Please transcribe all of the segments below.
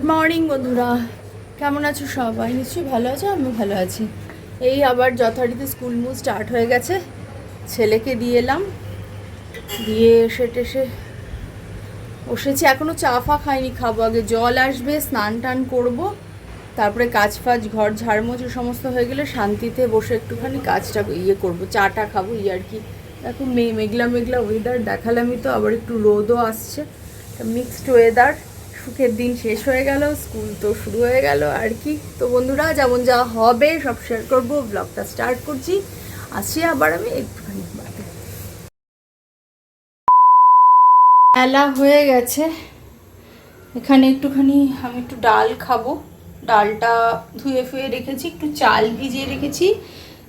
Good morning বন্ধুরা। কেমন আছো সবাই? নিশ্চয়ই ভালো আছো, আমিও ভালো আছি। এই আবার যথারীতি স্কুল মুভ স্টার্ট হয়ে গেছে। ছেলেকে দিয়ে এলাম। দিয়ে এসে টেসে বসেছি। এখনও চা ফা খাইনি, খাব আগে। জল আসবে, স্নান টান করব। তারপরে কাজ ফাজ, ঘর ঝাড়মোছ সমস্ত হয়ে গেলে শান্তিতে বসে একটুখানি কাজটা ইয়ে করব। চাটা খাব ইয়ে আর কি। দেখো মেঘলা মেঘলা ওয়েদার দেখালামই তো, আবার একটু রোদও আসছে। মিক্সড ওয়েদার সুখের দিন শেষ হয়ে গেল, স্কুল তো শুরু হয়ে গেল। আর কি? তো বন্ধুরা, যেমন যা হবে, সব শেয়ার করব। ব্লগটা স্টার্ট করছি। আসছি আবার আমি একটুখানি বেলা হয়ে গেছে। এখানে একটুখানি আমি একটু ডাল খাব। ডালটা ধুয়ে ফুয়ে রেখেছি, একটু চাল ভিজিয়ে রেখেছি।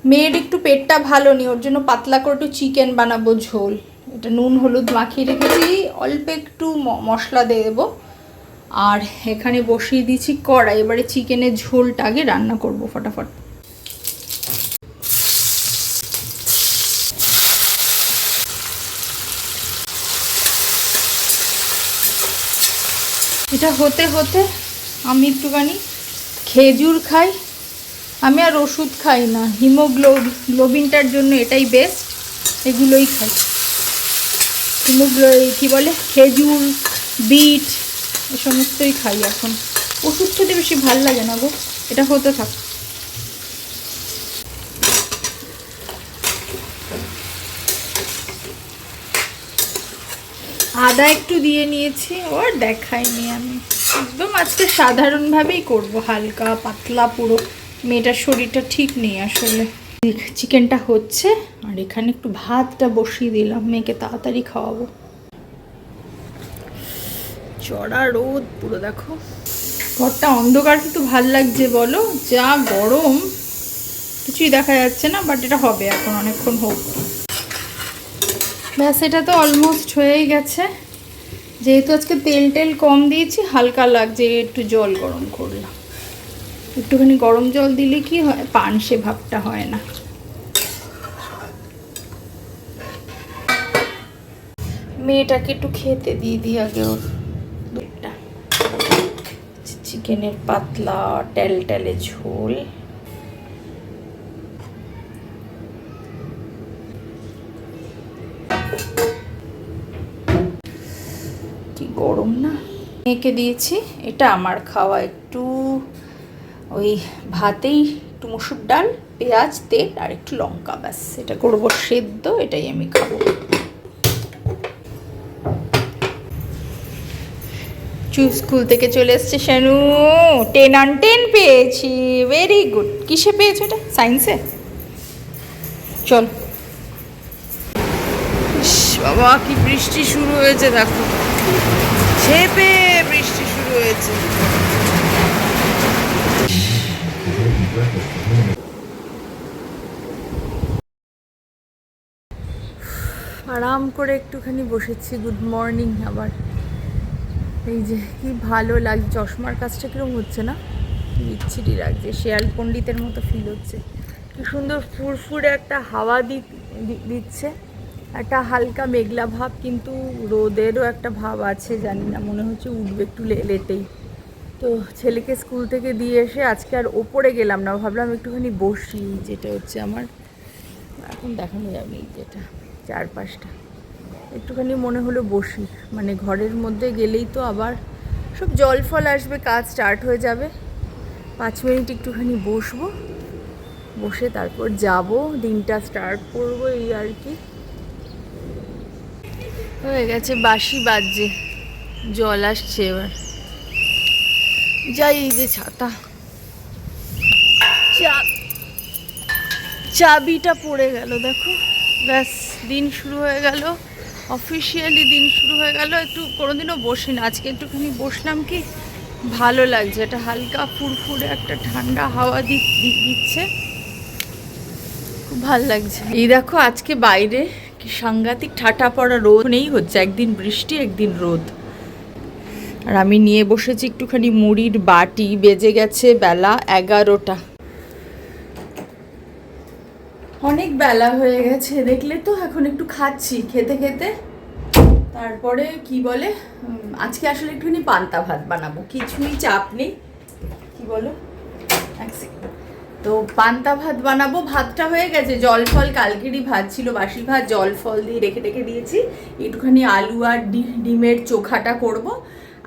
মেয়ের একটু পেটটা ভালো নেই, ওর জন্য পাতলা করে একটু চিকেন বানাবো ঝোল। এটা নুন, হলুদ মাখিয়ে রেখেছি। অল্প একটু মশলা দিয়ে দেবো। আর এখানে বসিয়ে দিয়েছি কড়াই। এবারে চিকেনের ঝোলটা আগে রান্না করব ফটাফট। এটা হতে হতে আমি একটুখানি খেজুর খাই। আমি আর ওষুধ খাই না। হিমোগ্লোবিনটার জন্য এটাই বেস্ট এগুলোই খাই। হিমোগ্লো কী বলে? খেজুর, বিট এ সমস্তই খাই এখন। ওষুধ খেতে বেশি ভালো লাগে না গো, এটা হতে থাক। আদা একটু দিয়ে নিয়েছি ওর দেখাইনি আমি। একদম আজকে সাধারণভাবেই করব, হালকা, পাতলা পুরো। মেয়েটার শরীরটা ঠিক নেই আসলে। চিকেনটা হচ্ছে, আর এখানে একটু ভাতটা বসিয়ে দিলাম, মেয়েকে তাড়াতাড়ি খাওয়াবো। চড়া রোদ পুরো দেখো। ঘরটা অন্ধকার কিন্তু ভালো লাগছে বলো। যা গরম কিছুই দেখা যাচ্ছে না বাট এটা হবে এখন অনেকক্ষণ হোক। ব্যাস এটা তো অলমোস্ট হয়েই গেছে। যেহেতু আজকে তেল টেল কম দিয়েছি হালকা লাগছে একটু জল গরম করলাম। একটুখানি গরম জল দিলে কি হয়? পানসে ভাবটা হয় না। মেয়েটাকে একটু খেতে দিয়ে দিই আগে ওর। চিকেনের পাতলা টেল টেলে ঝোল। কি গরম না? মেয়েকে দিয়েছি, এটা আমার খাওয়া একটু ওই ভাতেই একটু মুসুর ডাল, পেঁয়াজ, তেল আর একটু লঙ্কা, ব্যাস। এটা করব সেদ্ধ, এটাই আমি খাব। চু স্কুল থেকে চলে এসছে শানু। টেন অন টেন পেয়েছি। ভেরি গুড কিসে পেয়েছ এটা? সায়েন্সে চল। বাবা কি বৃষ্টি শুরু হয়েছে দেখো। ঝেপে বৃষ্টি শুরু হয়েছে। আরাম করে একটুখানি বসেছি। গুড মর্নিং আবার। এই যে কি ভালো লাগছে, চশমার কাজটা কীরকম হচ্ছে না? বিচ্ছিরি লাগছে, শেয়াল পণ্ডিতের মতো ফিল হচ্ছে। কি সুন্দর ফুরফুরে একটা হাওয়া দি- দিচ্ছে, একটা হালকা মেঘলা ভাব, কিন্তু রোদেরও একটা ভাব আছে, জানি না, মনে হচ্ছে উঠবে একটু লেটেই। তো ছেলেকে স্কুল থেকে দিয়ে এসে আজকে আর ওপরে গেলাম না, ভাবলাম একটুখানি বসি যেটা হচ্ছে আমার। এখন দেখানো যাবে এই যেটা, চারপাশটা। একটুখানি মনে হলো বসি। মানে ঘরের মধ্যে গেলেই তো আবার সব জল ফল আসবে, কাজ স্টার্ট হয়ে যাবে। পাঁচ মিনিট একটুখানি বসবো। বসে তারপর যাব, দিনটা স্টার্ট করব এই আর কি। হয়ে গেছে বাসি বাজছে, জল আসছে এবার। যাই এই যে ছাতা। চাবিটা পড়ে গেল, দেখো। ব্যাস, দিন শুরু হয়ে গেল। অফিসিয়ালি দিন শুরু হয়ে গেল, একটু কোনোদিনও বসি না আজকে একটুখানি বসলাম কি, ভালো লাগছে। এটা হালকা ফুরফুরে একটা ঠান্ডা হাওয়া দিচ্ছে। খুব ভালো লাগছে। এই দেখো আজকে বাইরে কি সাংঘাতিক ঠাটা পড়া রোদ নেই হচ্ছে, একদিন বৃষ্টি, একদিন রোদ। আর আমি নিয়ে বসেছি একটুখানি মুড়ির বাটি, বেজে গেছে বেলা এগারোটা। অনেক বেলা হয়ে গেছে, দেখলে তো এখন একটু খাচ্ছি, খেতে খেতে। তারপরে কি বলে আজকে আসলে একটুখানি পান্তা ভাত বানাবো কিছুই চাপ নেই কি বলো? তো পান্তা ভাত বানাবো, ভাতটা হয়ে গেছে, জল ফল কালকেরই ভাত ছিল, বাসি ভাত, জল ফল দিয়ে রেখে রেখে দিয়েছি। একটুখানি আলু আর ডিমের চোখাটা করব,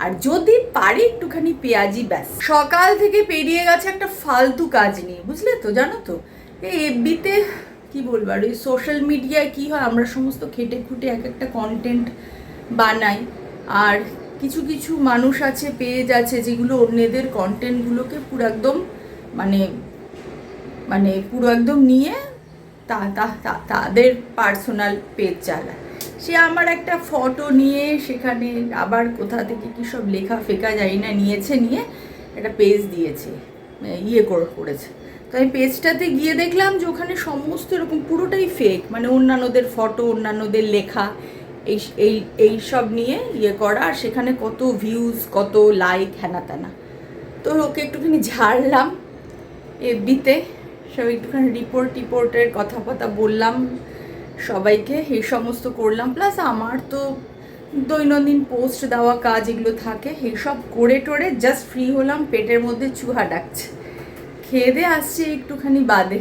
আর যদি পারি একটুখানি পেঁয়াজি, ব্যাস। সকাল থেকে পেরিয়ে গেছে একটা ফালতু কাজ নিয়ে, বুঝলে তো, জানো তো? এই এফবিতে, কি বলব, আর ওই সোশ্যাল মিডিয়ায় কি হয়, আমরা সমস্ত খেটে খুঁটে এক একটা কন্টেন্ট বানাই। আর কিছু কিছু মানুষ আছে পেজ আছে যেগুলো অন্যদের কন্টেন্টগুলোকে পুরো একদম মানে মানে পুরো একদম নিয়ে তা তাদের পার্সোনাল পেজ চালায়। সে আমার একটা ফটো নিয়ে, সেখানে আবার কোথা থেকে কী সব লেখা ফেকা জানি না, নিয়েছে, নিয়ে একটা পেজ দিয়েছে ইয়ে করে, করেছে। তো আমি পেজটাতে গিয়ে দেখলাম যে ওখানে সমস্ত এরকম পুরোটাই ফেক মানে অন্যান্যদের ফটো অন্যান্যদের লেখা, এই এই এই সব নিয়ে ইয়ে করা, আর সেখানে কত ভিউজ কত লাইক হ্যানা ত্যানা তো ওকে একটুখানি ঝাড়লাম, এফবিতে, সব একটুখানি রিপোর্ট টিপোর্টের কথা কথা বললাম সবাইকে, এই সমস্ত করলাম প্লাস আমার তো দৈনন্দিন পোস্ট দেওয়া কাজ এগুলো থাকে এইসব করে টোরে জাস্ট ফ্রি হলাম, পেটের মধ্যে চুহা ডাকছে। খেয়ে দিয়ে আসছে একটুখানি বাদে।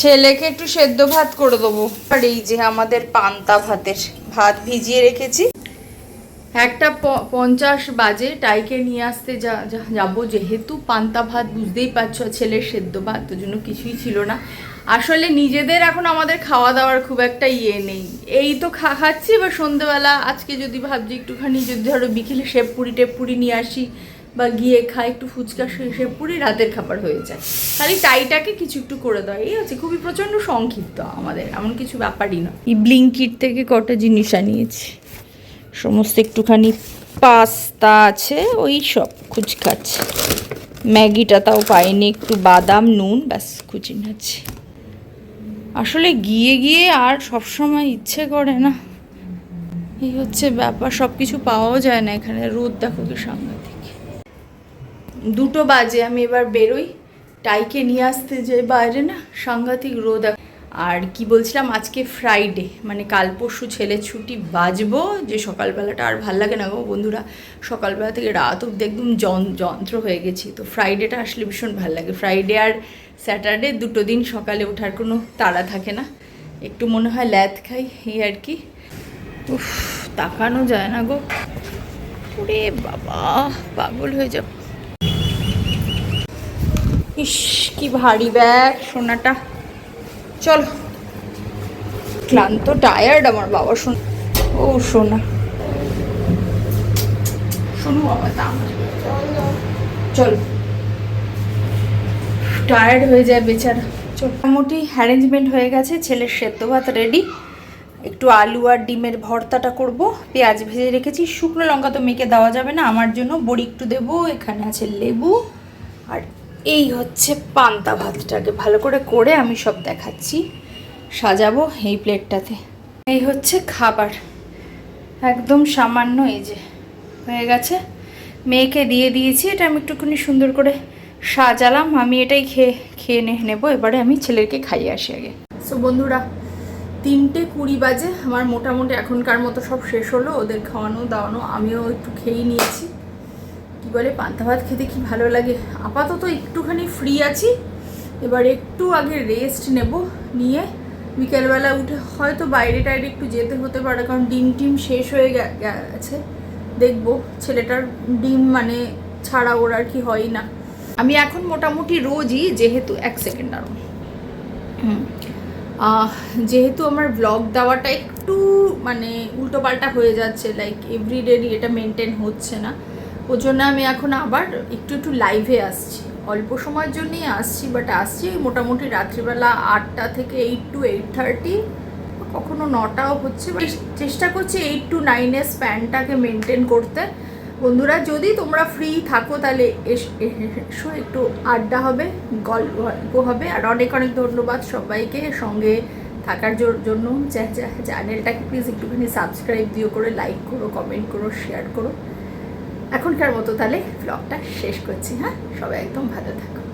ছেলেকে একটু সেদ্ধ ভাত করে দেবো। আর এই যে আমাদের পান্তা ভাতের ভাত ভিজিয়ে রেখেছি। একটা পঞ্চাশ বাজে টাইকে নিয়ে আসতে যা যাব যেহেতু পান্তা ভাত বুঝতেই পারছ ছেলের সেদ্ধ ভাত ওই জন্য কিছুই ছিল না। আসলে নিজেদের এখন আমাদের খাওয়া দাওয়ার খুব একটা ইয়ে নেই। এই তো খা খাচ্ছি এবার সন্ধেবেলা। আজকে যদি ভাবছি একটুখানি যদি ধরো বিকেলে শেপ পুরি টেপ পুরি নিয়ে আসি বা গিয়ে খাই একটু ফুচকা শেষে পুরি রাতের খাবার হয়ে যায়। খালি টাইটাকে কিছু একটু করে দেয় এই হচ্ছে। খুবই প্রচণ্ড সংক্ষিপ্ত আমাদের, এমন কিছু ব্যাপারই না। এই ব্লিঙ্কিট থেকে কটা জিনিস আনিয়েছি। সমস্ত একটুখানি পাস্তা আছে, ওই সব খুচখাচ্ছে ম্যাগিটা তাও পাইনি, একটু বাদাম, নুন, ব্যাস, খুঁজি আছে আসলে গিয়ে গিয়ে আর সব সময় ইচ্ছে করে না। এই হচ্ছে ব্যাপার সব কিছু পাওয়াও যায় না এখানে। রোদ দেখো কি সাংঘাতিক দুটো বাজে, আমি এবার বেরোই। টাইকে নিয়ে আসতে যাই বাইরে না, সাংঘাতিক রোদ আর কি বলছিলাম, আজকে ফ্রাইডে মানে কাল পরশু ছেলে ছুটি বাজবো, যে সকালবেলাটা আর ভালো লাগে না গো বন্ধুরা। সকালবেলা থেকে রাত অব্দি একদম যন- যন্ত্র হয়ে গেছি, তো ফ্রাইডেটা আসলে ভীষণ ভালো লাগে। ফ্রাইডে আর স্যাটারডে দুটো দিন সকালে ওঠার কোনো তাড়া থাকে না। একটু মনে হয় ল্যাদ খাই, এই আর কি। উফ, তাকানো যায় না গো। ওরে বাবা, পাগল হয়ে যাব। ইস, কি ভারী ব্যাগ সোনাটা। চল। ক্লান্ত টায়ার্ড আমার বাবা, শোন। ও, সোনা। শোনো বাবা তা চল। টায়ার্ড হয়ে যায় বেচারা। মোটামুটি অ্যারেঞ্জমেন্ট হয়ে গেছে, ছেলের সেদ্ধ ভাত রেডি একটু আলু আর ডিমের ভর্তাটা করব। পেঁয়াজ ভেজে রেখেছি। শুকনো লঙ্কা তো মেখে দেওয়া যাবে না, আমার জন্য। বড়ি একটু দেবো, এখানে আছে লেবু আর এই হচ্ছে পান্তা ভাতটাকে ভালো করে করে আমি সব দেখাচ্ছি। সাজাবো এই প্লেটটাতে। এই হচ্ছে খাবার। একদম সামান্য এই যে হয়ে গেছে। মেয়েকে দিয়ে দিয়েছি, এটা আমি একটুখানি সুন্দর করে সাজালাম। আমি এটাই খেয়ে খেয়ে নে, নেব। এবারে আমি ছেলেকে খাইয়ে আসি আগে। সো বন্ধুরা, তিনটে কুড়ি বাজে। আমার মোটামুটি এখনকার মতো সব শেষ হলো। ওদের খাওয়ানো, দাওয়ানো, আমিও একটু খেয়েই নিয়েছি। বলে পান্তা ভাত খেতে কি ভালো লাগে? আপাতত একটুখানি ফ্রি আছি। এবার একটু আগে রেস্ট নেব নিয়ে। বিকেলবেলা উঠে হয়তো বাইরে টাইরে একটু যেতে হতে পারে, কারণ ডিম টিম শেষ হয়ে গেছে। দেখব ছেলেটার ডিম মানে ছাড়া ওর আর কি হয় না। আমি এখন মোটামুটি রোজই, যেহেতু এক সেকেন্ড আরও যেহেতু আমার ব্লগ দেওয়াটা একটু মানে উল্টোপাল্টা হয়ে যাচ্ছে লাইক এভরিডেরই এটা মেনটেন হচ্ছে না। ওর জন্য আমি এখন আবার একটু একটু লাইভে আসছি। অল্প সময়ের জন্যই আসছি বাট আসছি মোটামুটি রাত্রিবেলা আটটা থেকে এইট টু এইট থার্টি কখনো নটাও হচ্ছে চেষ্টা করছি এইট টু নাইনের স্প্যানটাকে মেনটেন করতে। বন্ধুরা, যদি তোমরা ফ্রি থাকো, তাহলে এস- একটু আড্ডা হবে, গল্প হবে। আর অনেক অনেক ধন্যবাদ সবাইকে সঙ্গে থাকার জন্য। চ্যা- চ্যা- চ্যানেলটাকে প্লিজ একটুখানি সাবস্ক্রাইব দিও করে লাইক করো কমেন্ট করো শেয়ার করো। এখনকার মতো তাহলে ব্লগটা শেষ করছি হ্যাঁ? সবাই একদম ভালো থাকো।